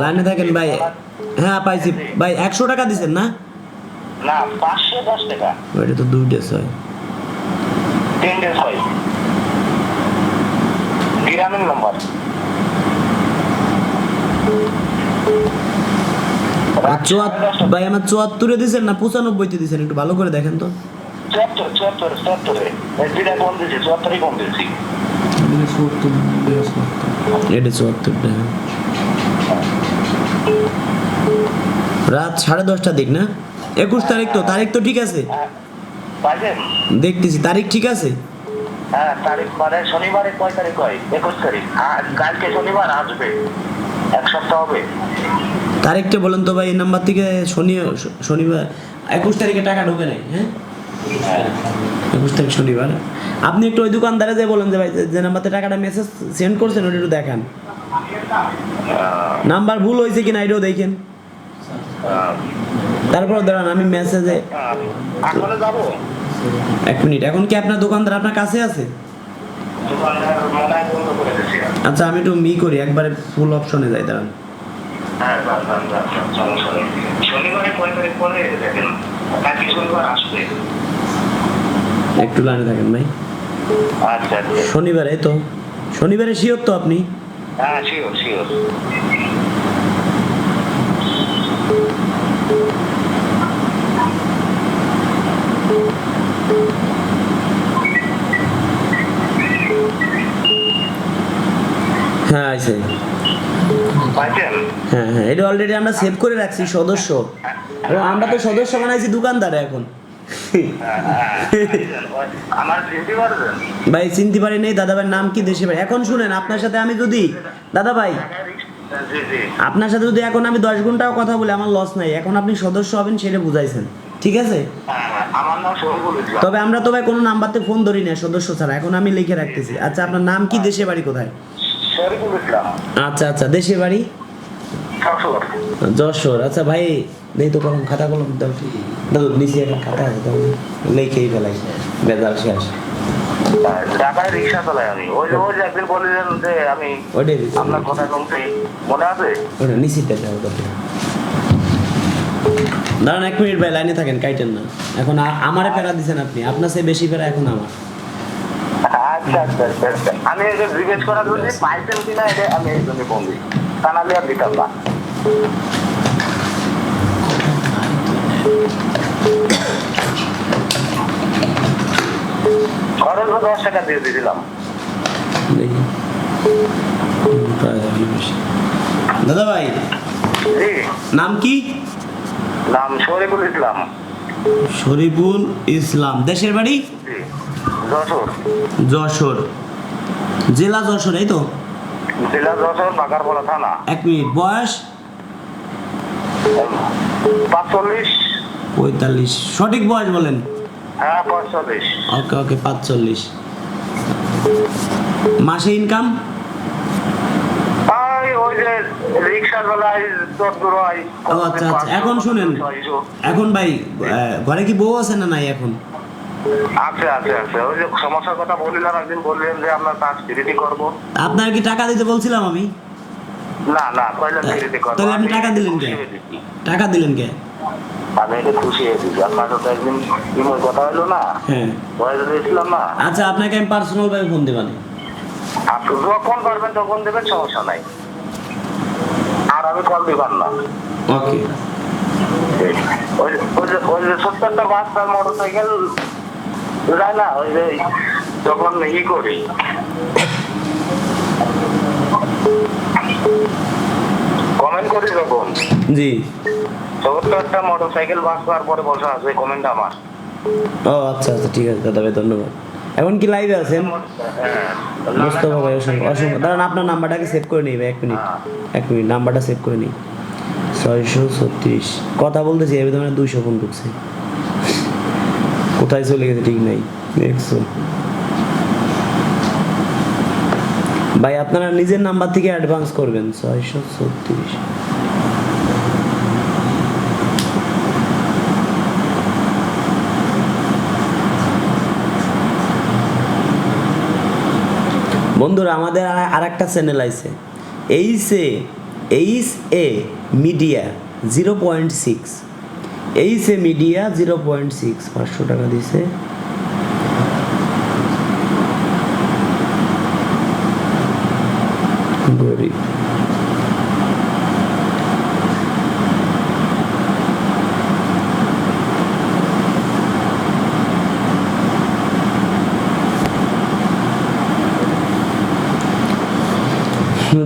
লাইনে থাকেন ভাই। হ্যাঁ পাইছি। ভাই একশো টাকা দিছেন না? না পাঁচশো দশ টাকা। ওইটা তো দুইটা ছয়। তিনটে ছয়। গ্রামীণ নম্বর। ভাই আমার চুয়াত্তরে না পঁচানব্বইতে একটু ভালো করে দেখেন তো। চুয়াত্তর চুয়াত্তর চুয়াত্তরে। দুইটা কম দিয়েছি চুয়াত্তরই কম দিয়েছি এটা চুয়াত্তরটা হ্যাঁ। রাত সাড়ে দশটার দিক না? একুশ তারিখ তো তারিখ তো ঠিক আছে। হ্যাঁ দেখতেছি তারিখ ঠিক আছে? হ্যাঁ তারিখ মানে শনিবারে কয় তারিখ হয়? একুশ তারিখ। আর কালকে শনিবার আসবে। এক সপ্তাহ হবে। তারিখটা বলেন তো ভাই এই নাম্বার থেকে শনি শনিবার একুশ তারিখে টাকা ঢোকে নাই হ্যাঁ? হ্যাঁ একুশ তারিখ শনিবার। আপনি একটু ওই দোকানদারে যে বলেন যে ভাই যে- নাম্বারতে টাকাটা মেসেজ সেন্ড করছেন ওটা একটু দেখান। নাম্বার ভুল হয়েছে কিনা এটাও দেখেন। তারপর দাঁড়ান আমি মেসেজে এক মিনিট এখন কি আপনার দোকানদার আপনার কাছে আছে? আচ্ছা আমি একটু মি করি একবারে ফুল অপশনে যাই দাঁড়ান। হ্যাঁ একটু লাইনে থাকেন ভাই। আচ্ছা আচ্ছা। শনিবারে তো শনিবারে শিওর তো আপনি? হ্যাঁ শিওর শিওর। আছে। হ্যাঁ হ্যাঁ এটা অলরেডি আমরা সেভ করে রাখছি সদস্য। আমরা তো সদস্য বানাইছি দোকানদার এখন। ভাই চিনতে পারি নেই দাদা ভাইয়ের নাম কি দেশে ভাই? এখন শুনেন আপনার সাথে আমি যদি দাদা ভাই আপনার সাথে যদি এখন আমি দশ ঘন্টাও কথা বলি আমার লস নাই। এখন আপনি সদস্য হবেন সেটা বুঝাইছেন। ঠিক আছে? হ্যাঁ, হ্যাঁ, তবে আমরা তো ভাই কোনো নাম্বারতে ফোন ধরি না সদস্য ছাড়া। এখন আমি লিখে রাখতেছি। আচ্ছা আপনার নাম কি দেশে বাড়ি কোথায়? আচ্ছা আচ্ছা দেশে বাড়ি? যশোর। আচ্ছা ভাই নেই তো কলম খাতা কলম? দাও দাও নিচে একটা খাতা আছে দাও। লিখেই ফেলাই। বেজাল শেষ ঢাকায় রিক্সা চালাই আমি। ওই যে ওই একদিন বললেন যে আমি ওইটাই আপনার কথা শুনছি মনে আছে? ওটা নিশ্চিত দাও দাঁড়ান এক মিনিট ভাই লাইনে থাকেন কাইটেন না। এখন আমারে ফেরা দিছেন আপনি। আপনার চেয়ে বেশি ফেরা এখন আমার। আচ্ছা আচ্ছা আচ্ছা, আমি যে জিজ্ঞেস করার জন্য পাইছেন কিনা এটা আমি এই জন্য ফোন দিই তা নাহলে আর দিতাম না। খরচ দশ টাকা দিয়ে দিয়েছিলাম। দাদা ভাই নাম কি? নাম শরীফুল ইসলাম। শরীফুল ইসলাম। দেশের বাড়ি? যশোর। জেলা যশোর এই তো? জেলা যশোর বাগারপাড়া থানা। এক মিনিট বয়স? পাঁচচল্লিশ। পঁয়তাল্লিশ। সঠিক বয়স বলেন। হ্যাঁ ওকে ওকে পাঁচচল্লিশ। মাসে ইনকাম আচ্ছা আচ্ছা। এখন শুনেন। এখন ভাই ঘরে কি বউ আছে না নাই এখন? আচ্ছা আচ্ছা আচ্ছা ওই যে সমস্যার কথা একদিন বললেন যে আপনার কাজ করব। আপনার কি টাকা দিতে বলছিলাম আমি? না না ফিরিটি করব। তাহলে আপনি টাকা দিলেন কে? টাকা দিলেন কে আমি এটা খুশি হয়ে আপনার সাথে একদিন ইমোর কথা হলো না? হ্যাঁ। বয়স দিয়েছিলাম না? আচ্ছা আপনাকে আমি পার্সোনাল ভাবে ফোন দেবানি আপনি যখন পারবেন তখন দেবেন সমস্যা নাই। আর আমি কল দিবার না। ওকে ওই যে- ওই সত্তরটা তার যায় না ওই যে যখন ই করি। কমেন্ট করি যখন জি। মোটর সাইকেল বাস পরে বসে আছে কমেন্ট আমার। ও আচ্ছা আচ্ছা ঠিক আছে দাদা ভাই ধন্যবাদ। এখন কি লাইভে আছেন? হ্যাঁ মোস্তফা ভাই অসংখ্য অসংখ্য। দাঁড়ান আপনার নাম্বারটাকে সেভ করে নিই ভাই এক মিনিট এক মিনিট নাম্বারটা সেভ করে নিই। ছয়শো ছত্রিশ। কথা বলতেছি এবার মানে দুইশো ফোন ঢুকছে। কোথায় চলে গেছে ঠিক নাই? দেখছ? ভাই, আপনারা নিজের নাম্বার থেকে অ্যাডভান্স করবেন, ছয়শো ছত্রিশ। বন্ধুরা, আমাদের আর একটা চ্যানেল আছে। এইসে H A media zero point six H A media zero point six পাঁচশো টাকা দিছে। গরিব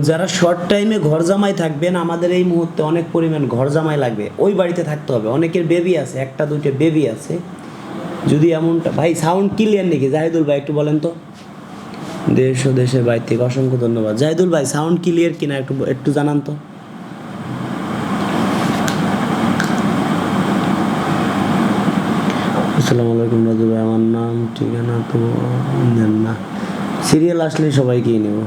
যারা শর্ট টাইমে ঘর জামাই থাকবেন, আমাদের এই মুহূর্তে অনেক পরিমাণ ঘর জামাই লাগবে। ওই বাড়িতে থাকতে হবে। অনেকের বেবি আছে, একটা, দুইটা বেবি আছে। যদি এমনটা ভাই সাউন্ড ক্লিয়ার নাকি? জাহিদুল ভাই, একটু বলেন তো। দেশ ও দেশের বাইরে থেকে অসংখ্য ধন্যবাদ। জাহিদুল ভাই সাউন্ড ক্লিয়ার কিনা একটু একটু জানান তো। আসসালামু আলাইকুম রাজু ভাই, আমার নাম, ঠিকানা তো না। সিরিয়াল আসলে সবাইকেই নেব।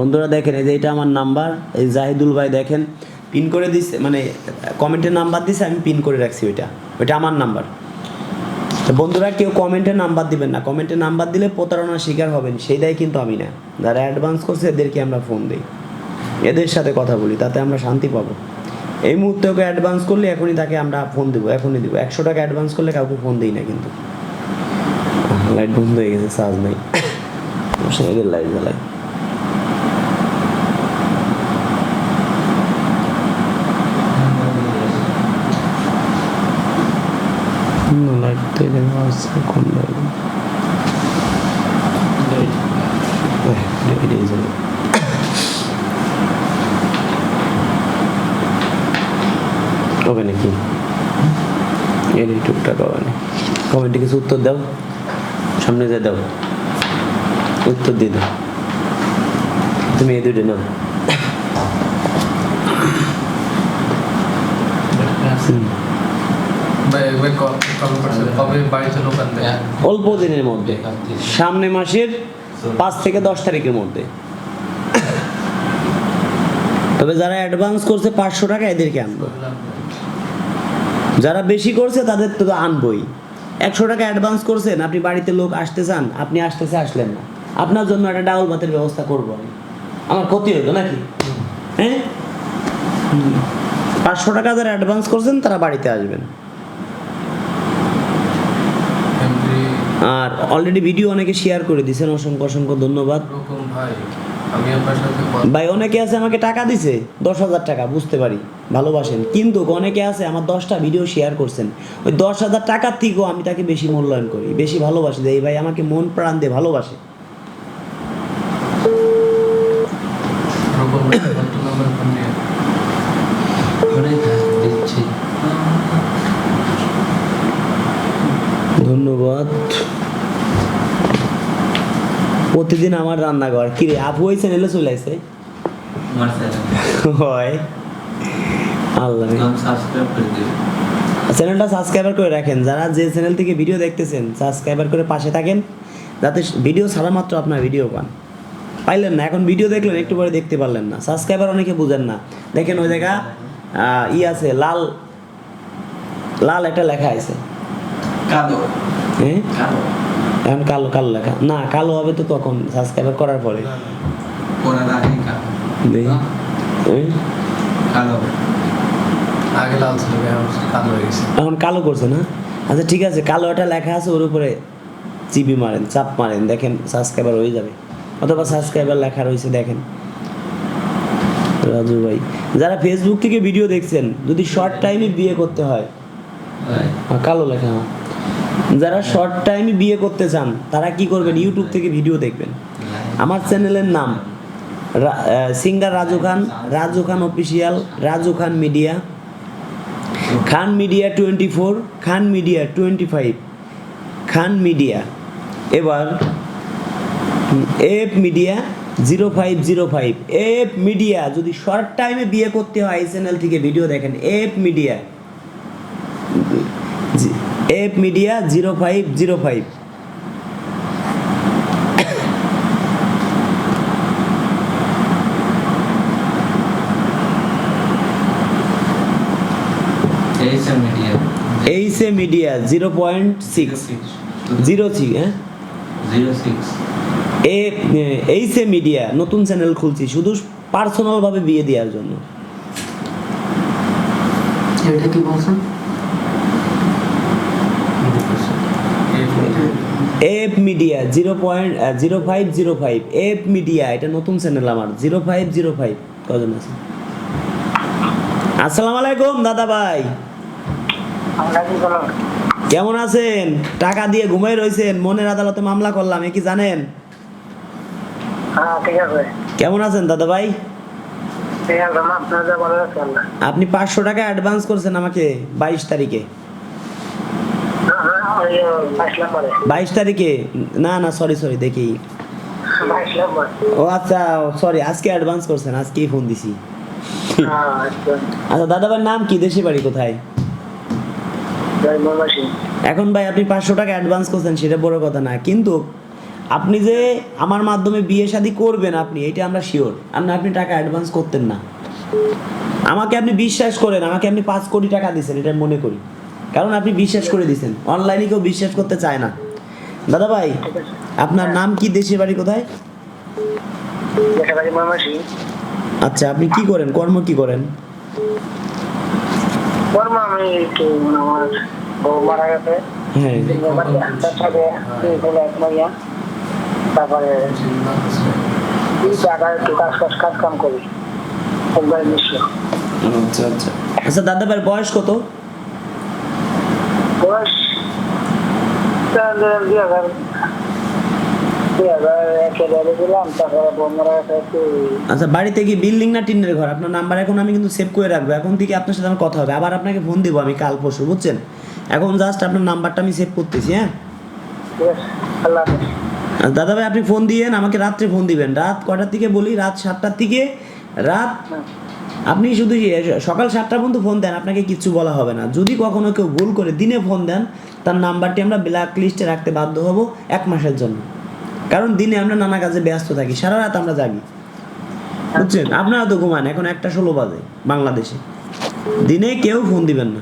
বন্ধুরা দেখেন, এই যে এটা আমার নাম্বার, এই জাহিদুল ভাই দেখেন, পিন করে দিছে মানে কমেন্টের নাম্বার দিছে, আমি পিন করে রাখছি ওইটা ওইটা আমার নাম্বার। তো বন্ধুরা, কেউ কমেন্টে নাম্বার দিবেন না কমেন্টে নাম্বার দিলে প্রতারণার শিকার হবেন, সেই দায় কিন্তু আমি না। যারা অ্যাডভান্স করছে, এদেরকে আমরা ফোন দিই। এদের সাথে কথা বলি, তাতে আমরা শান্তি পাবো। এই মুহূর্তে ওকে অ্যাডভান্স করলে এখনই তাকে আমরা ফোন দেবো, এখনই দেবো। একশো টাকা অ্যাডভান্স করলে কাউকে ফোন দিই না কিন্তু। লাইট বন্ধ হয়ে গেছে চার্জ নেই। লাইট জ্বালায়। এটাই যাবে হবে নাকি এর এই হবে না কমেন্টে কিছু উত্তর দাও সামনে যা দাও উত্তর দিয়ে দাও তুমি এই দুটো নাও হুম। কবে বাড়িতে লোকান দেয় অল্প দিনের মধ্যে। সামনে মাসের পাঁচ থেকে দশ তারিখের মধ্যে। তবে যারা অ্যাডভান্স করছে পাঁচশো টাকা এদেরকে আনব। যারা বেশি করছে তাদের তো আনবই। একশো টাকা অ্যাডভান্স করছেন আপনি বাড়িতে লোক আসতে চান আপনি আসতেছে আসলেন না। আপনার জন্য একটা ডাউল ভাতের ব্যবস্থা করব আমি। আমার ক্ষতি হতো নাকি? হ্যাঁ? পাঁচশো টাকা যারা অ্যাডভান্স করছেন তারা বাড়িতে আসবেন। আর অলরেডি ভিডিও অনেকে শেয়ার করে দিয়েছেন অসংখ্য অসংখ্য ধন্যবাদ। ভাই অনেকে আছে আমাকে টাকা দিছে দশ হাজার টাকা বুঝতে পারি ভালোবাসেন। কিন্তু অনেকে আছে আমার দশটা ভিডিও শেয়ার করছেন। ওই দশ হাজার টাকার থেকেও আমি তাকে বেশি মূল্যায়ন করি বেশি ভালোবাসি। যে এই ভাই আমাকে মন প্রাণ দিয়ে ভালোবাসে। আমার রান্নাঘর। কি রে আপু ওই চ্যানেলে চলে আসে হয়। আল্লাহ চ্যানেলটা সাবস্ক্রাইবার করে রাখেন। যারা যে চ্যানেল থেকে ভিডিও দেখতেছেন সাবস্ক্রাইবার করে পাশে থাকেন যাতে ভিডিও ছাড়া মাত্র আপনার ভিডিও পান। পাইলেন না এখন ভিডিও দেখলেন একটু পরে দেখতে পারলেন না। সাবস্ক্রাইবার অনেকে বুঝেন না। দেখেন ওই জায়গা ই আছে লাল লাল একটা লেখা আছে। হ্যাঁ? এখন কালো কালো লেখা। না কালো হবে তো তখন সাবস্ক্রাইবার করার পরে। করার আগে কালো। দেখি? কালো। আগে লাল ছিল এখন কালো হয়ে গেছে। এখন কালো করছে না? আচ্ছা ঠিক আছে কালো একটা লেখা আছে ওর উপরে চিবি মারেন চাপ মারেন দেখেন সাবস্ক্রাইবার হয়ে যাবে। অথবা সাবস্ক্রাইবার লেখা রয়েছে দেখেন। রাজু ভাই যারা ফেসবুক থেকে ভিডিও দেখছেন যদি শর্ট টাইমে বিয়ে করতে হয় কালো লেখা। যারা শর্ট টাইমে বিয়ে করতে চান, তারা কি করবেন? ইউটিউব থেকে ভিডিও দেখবেন। আমার চ্যানেলের নাম singer Raju Khan Raju Khan official Raju Khan media Khan media twenty four Khan media twenty five Khan media এবার F media zero five zero five F media যদি শর্ট টাইমে বিয়ে করতে হয় এই চ্যানেল থেকে ভিডিও দেখেন F media F media zero five zero five H A media zero point six zero six হ্যাঁ zero six A H A media নতুন চ্যানেল খুলছি শুধু পার্সোনালভাবে বিয়ে দেওয়ার জন্য। এটা কি বলছেন? F media zero point zero five zero five F media এটা নতুন চ্যানেল আমার। জিরো ফাইভ জিরো ফাইভ কজন আছে? আসসালামু আলাইকুম দাদা ভাই। কেমন আছেন? টাকা দিয়ে ঘুমাই রয়েছেন মনের আদালতে মামলা করলাম এ কি জানেন? ঠিক আছে কেমন আছেন দাদা ভাই? আপনি পাঁচশো টাকা অ্যাডভান্স করছেন আমাকে বাইশ তারিখে। বাইশ তারিখে? না না সরি সরি দেখি। ও আচ্ছা সরি আজকে অ্যাডভান্স করছেন আজকেই ফোন দিছি। হ্যাঁ আচ্ছা। আচ্ছা নাম কি? দেশে বাড়ি কোথায়? এখন ভাই আপনি পাঁচশো টাকা অ্যাডভান্স করছেন সেটা বড় কথা না। কিন্তু আপনি যে আমার মাধ্যমে বিয়ে শাদী করবেন আপনি এটা আমরা শিওর আর না আপনি টাকা অ্যাডভান্স করতেন না। আমাকে আপনি বিশ্বাস করেন আমাকে আপনি পাঁচ কোটি টাকা দিয়েছেন এটা মনে করি। কারণ আপনি বিশ্বাস করে দিয়েছেন। অনলাইনে কেউ বিশ্বাস করতে চায় না। দাদা ভাই আপনার নাম কি? দেশের বাড়ি কোথায়? আচ্ছা আপনি কি করেন? কর্ম কি করেন? কর্ম আমি একটু আমার বউ মারা গেছে। হ্যাঁ। তার সাথে তারপরে একটু কাজ কাজ কাজ কাম করি আচ্ছা আচ্ছা। আচ্ছা দাদা ভাইয়ের বয়স কত? বয়স দুই হাজার মারা গেছে একটু আচ্ছা বাড়িতে কি বিল্ডিং না টিনের ঘর? আপনার নাম্বার এখন আমি কিন্তু সেভ করে রাখব। এখন থেকে আপনার সাথে আমার কথা হবে। আবার আপনাকে ফোন দেবো আমি কাল পরশু বুঝছেন? এখন জাস্ট আপনার নাম্বারটা আমি সেভ করতেছি হ্যাঁ? দাদা ভাই আপনি ফোন দিয়েন আমাকে রাত্রে ফোন দিবেন। রাত কটার থেকে বলি? রাত সাতটার থেকে রাত আপনি শুধু সকাল সাতটা পর্যন্ত ফোন দেন আপনাকে কিচ্ছু বলা হবে না। যদি কখনো কেউ ভুল করে দিনে ফোন দেন তার নাম্বারটি আমরা ব্ল্যাক লিস্টে রাখতে বাধ্য হব এক মাসের জন্য। কারণ দিনে আমরা নানা কাজে ব্যস্ত থাকি সারা রাত আমরা জাগি। বুঝছেন? আপনারা তো ঘুমান এখন একটা ষোলো বাজে বাংলাদেশে। দিনে কেউ ফোন দিবেন না।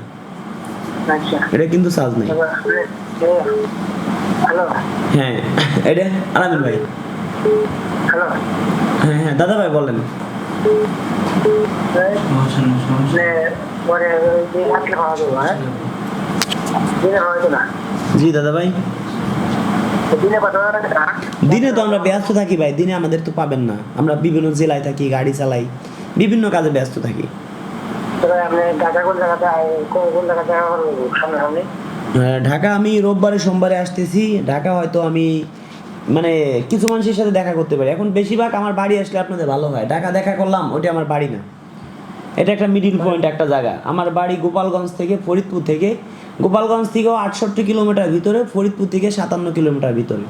আচ্ছা। এটা কিন্তু চার্জ নেই। হ্যাঁ এটা আলামিন ভাই। হ্যাঁ হ্যাঁ দাদা ভাই বলেন। হ্যাঁ দিনে তো আমরা ব্যস্ত থাকি ভাই দিনে আমাদের তো পাবেন না। আমরা বিভিন্ন জেলায় থাকি গাড়ি চালাই বিভিন্ন কাজে ব্যস্ত থাকি। আহ, ঢাকা আমি রোববারে সোমবারে আসতেছি। ঢাকা হয়তো আমি মানে কিছু মানুষের সাথে দেখা করতে পারি। এখন বেশিরভাগ আমার বাড়ি আসলে আপনাদের ভালো হয়। ঢাকা দেখা করলাম ওটা আমার বাড়ি না। এটা একটা মিডিল পয়েন্ট একটা জায়গা। আমার বাড়ি গোপালগঞ্জ থেকে ফরিদপুর থেকে গোপালগঞ্জ থেকেও আটষট্টি কিলোমিটার ভিতরে ফরিদপুর থেকে সাতান্ন কিলোমিটার ভিতরে।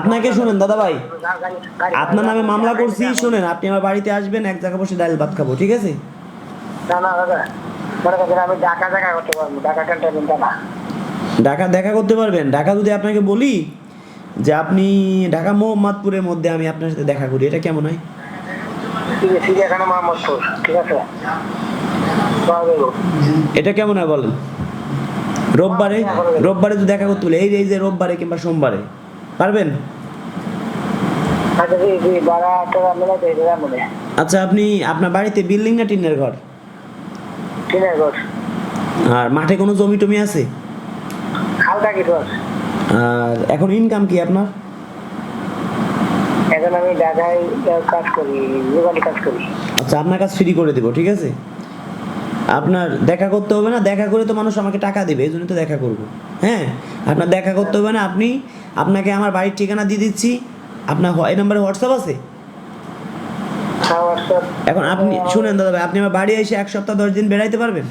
আপনাকে শুনেন দাদা ভাই। আপনার নামে মামলা করছি শুনেন আপনি আমার বাড়িতে আসবেন এক জায়গায় বসে ডাল ভাত খাব ঠিক আছে? না না দাদা। আমি ঢাকা দেখা করতে পারব ঢাকা ক্যান্টনমেন্টে না। ঢাকা দেখা করতে পারবেন। ঢাকা যদি আপনাকে বলি যে আপনি ঢাকা মোহাম্মদপুরের মধ্যে আমি আপনার সাথে দেখা করি এটা কেমন হয়? ঠিক আছে চিড়িয়াখানা মোহাম্মদপুর ঠিক আছে? এটা কেমন হয় বলেন? রোববারে রোববারে যদি দেখা করতে বলি এই যে এই যে রোববারে কিংবা সোমবারে পারবেন? আচ্ছা আচ্ছা আপনি আপনার বাড়িতে বিল্ডিং না টিনের ঘর? ঠিক ঘর। আর মাঠে কোনো জমি টমি আছে? হালকা কিছু আছে। আর এখন ইনকাম কি আপনার? এখন আমি ঢাকায় কাজ করি দোকানে কাজ করি। আচ্ছা আপনার কাজ ফ্রি করে দেবো ঠিক আছে? আপনার দেখা করতে হবে না দেখা করে তো মানুষ আমাকে টাকা দেবে এই জন্য তো দেখা করব। হ্যাঁ আপনার দেখা করতে হবে না আপনি আপনাকে আমার বাড়ির ঠিকানা দিয়ে দিচ্ছি। আপনার এই নাম্বারে হোয়াটসঅ্যাপ আছে? হ্যাঁ এখন আপনি শুনেন দাদা ভাই আপনি আমার বাড়ি এসে এক সপ্তাহ দশ দিন বেড়াইতে পারবেন?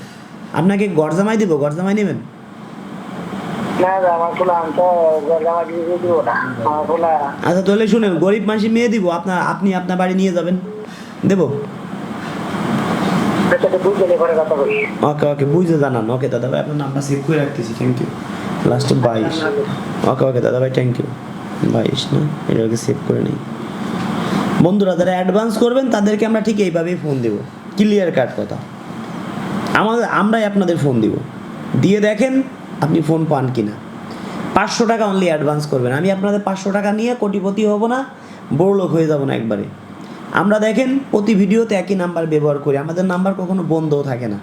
আপনাকে গরজামাই দিব গরজামাই নেবেন? আচ্ছা তাহলে শুনেন গরিব মানুষের মেয়ে দিব আপনার আপনি আপনার বাড়ি নিয়ে যাবেন। দেবো? বলি। ওকে ওকে বুঝে জানান। ওকে দাদা ভাই আপনার নাম্বার সেভ করে রাখতেছি থ্যাংক ইউ লাস্টে বাইশ। ওকে ওকে দাদা ভাই থ্যাংক ইউ বাইশ না? এটাকে সেভ করে নিই। বন্ধুরা যারা অ্যাডভান্স করবেন তাদেরকে আমরা ঠিক এইভাবেই ফোন দেবো। ক্লিয়ার কাট কথা। আমাদের আমরাই আপনাদের ফোন দিব। দিয়ে দেখেন আপনি ফোন পান কি না পাঁচশো টাকা অনলি অ্যাডভান্স করবেন। আমি আপনাদের পাঁচশো টাকা নিয়ে কোটিপতি হব না, বড় লোক হয়ে যাব না একবারে। আমরা দেখেন, প্রতি ভিডিওতে একই নাম্বার ব্যবহার করি। আমাদের নাম্বার কখনো বন্ধও থাকে না।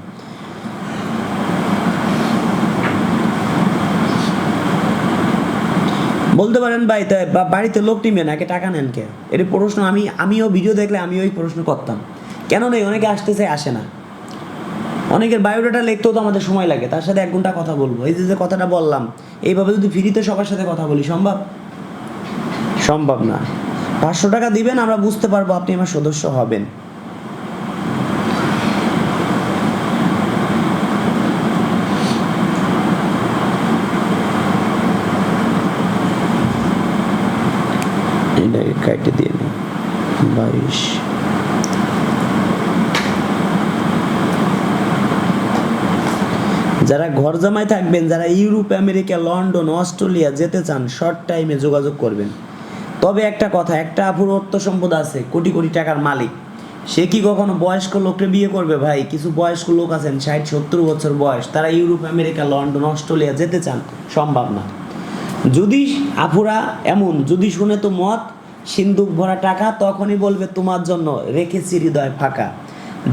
বলতে পারেন, ভাই তাই বাড়িতে লোক নিবেন একে টাকা নেন কে? এর প্রশ্ন আমি, আমিও ভিডিও দেখলে আমিও এই প্রশ্ন করতাম। কেন নেই অনেকে আসতে চায়, আসে না। অনেকের বায়োডাটা লিখতেও তো আমাদের সময় লাগে, তার সাথে এক ঘণ্টা কথা বলব। এই যে কথাটা বললাম, এইভাবে যদি ফ্রিতে সবার সাথে কথা বলি, সম্ভব? সম্ভব না। পাঁচশো টাকা দিবেন, আমরা বুঝতে পারব আপনি আমার সদস্য হবেন। এটাকে কাটে দিয়ে বাইশ। যারা ঘর জামাই থাকবেন, যারা ইউরোপ, আমেরিকা, লন্ডন, অস্ট্রেলিয়া যেতে চান শর্ট টাইমে যোগাযোগ করবেন। তবে একটা কথা, একটা আপুর অর্থ সম্পদ আছে, কোটি কোটি টাকার মালিক। সে কি কখনো বয়স্ক লোককে বিয়ে করবে ভাই? কিছু বয়স্ক লোক আছেন, ষাট, সত্তর বছর বয়স। তারা ইউরোপ, আমেরিকা, লন্ডন, অস্ট্রেলিয়া যেতে চান, সম্ভব না। যদি আপুরা এমন, যদি শুনে তো মত, সিন্দুক ভরা টাকা, তখনই বলবে, তোমার জন্য রেখেছি, হৃদয় ফাঁকা।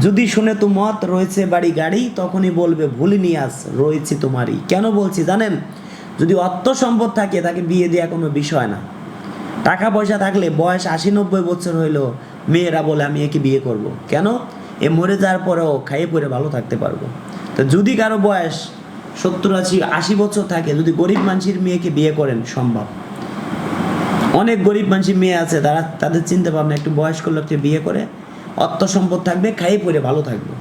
যদি শুনে তো মত রয়েছে বাড়ি গাড়ি, তখনই বলবে ভুলিনি আস, রয়েছে তোমারই। কেন বলছি জানেন? যদি অর্থ সম্পদ থাকে, তাকে বিয়ে দেওয়া কোনো বিষয় না। টাকা পয়সা থাকলে বয়স আশি নব্বই বছর হইল, মেয়েরা বলে, আমি একে বিয়ে করব। কেন? এ মরে যাওয়ার পরেও খাইয়ে পরে ভালো থাকতে পারব। তো যদি কারও বয়স সত্তর আশি আশি বছর থাকে, যদি গরিব মানুষের মেয়েকে বিয়ে করেন, সম্ভব। অনেক গরিব মানুষের মেয়ে আছে, তারা তাদের চিন্তা ভাবনা একটু বয়স্ক লোককে বিয়ে করে অর্থ সম্পদ থাকবে খাইয়ে পরে ভালো থাকবে।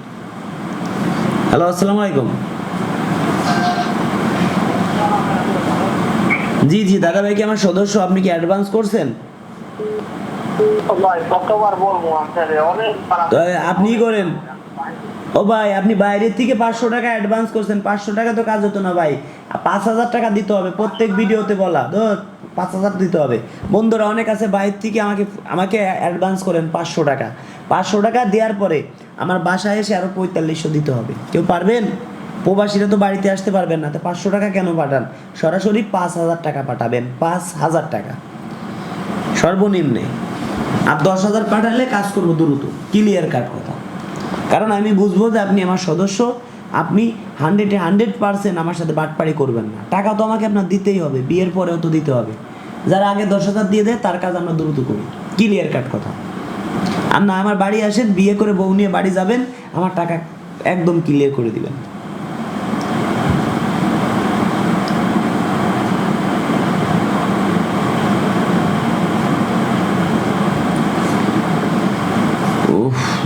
হ্যালো আসসালামু আলাইকুম। জি জি দাদা ভাই কি আমার সদস্য? আপনি কি অ্যাডভান্স করছেন? আপনি করেন? ও ভাই আপনি বাইরের থেকে পাঁচশো টাকা অ্যাডভান্স করছেন। পাঁচশো টাকা তো কাজ হতো না ভাই। পাঁচ হাজার টাকা দিতে হবে। প্রত্যেক ভিডিওতে বলা। ধর পাঁচ হাজার দিতে হবে। বন্ধুরা অনেক আছে বাইরে থেকে আমাকে আমাকে অ্যাডভান্স করেন পাঁচশো টাকা। পাঁচশো টাকা দেওয়ার পরে আমার বাসায় এসে আরও পঁয়তাল্লিশশো দিতে হবে। কেউ পারবেন? প্রবাসীরা তো বাড়িতে আসতে পারবেন না, তো পাঁচশো টাকা কেন পাঠান? সরাসরি পাঁচ হাজার টাকা পাঠাবেন, পাঁচ হাজার টাকা। সর্বনিম্নে। আর দশ হাজার পাঠালে কাজ করব দ্রুত ক্লিয়ার কাট কথা। কারণ আমি বুঝব যে আপনি আমার সদস্য, আপনি হান্ড্রেডে হান্ড্রেড পার্সেন্ট আমার সাথে বাটপাড়ি করবেন না। টাকা তো আমাকে আপনার দিতেই হবে, বিয়ের পরেও তো দিতে হবে। যারা আগে দশ হাজার দিয়ে দেয়, তার কাজ আমরা দ্রুত করি। ক্লিয়ার কাট কথা। আর না, আমার বাড়ি আসেন, বিয়ে করে বউ নিয়ে বাড়ি যাবেন, আমার টাকা একদম ক্লিয়ার করে দিবেন।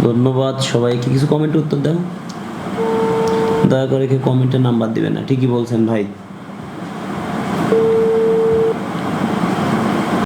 ধন্যবাদ। সবাইকে কিছু কমেন্ট উত্তর দাও। দয়া করে কেউ কমেন্টের নাম্বার দিবেন না। ঠিকই বলছেন ভাই।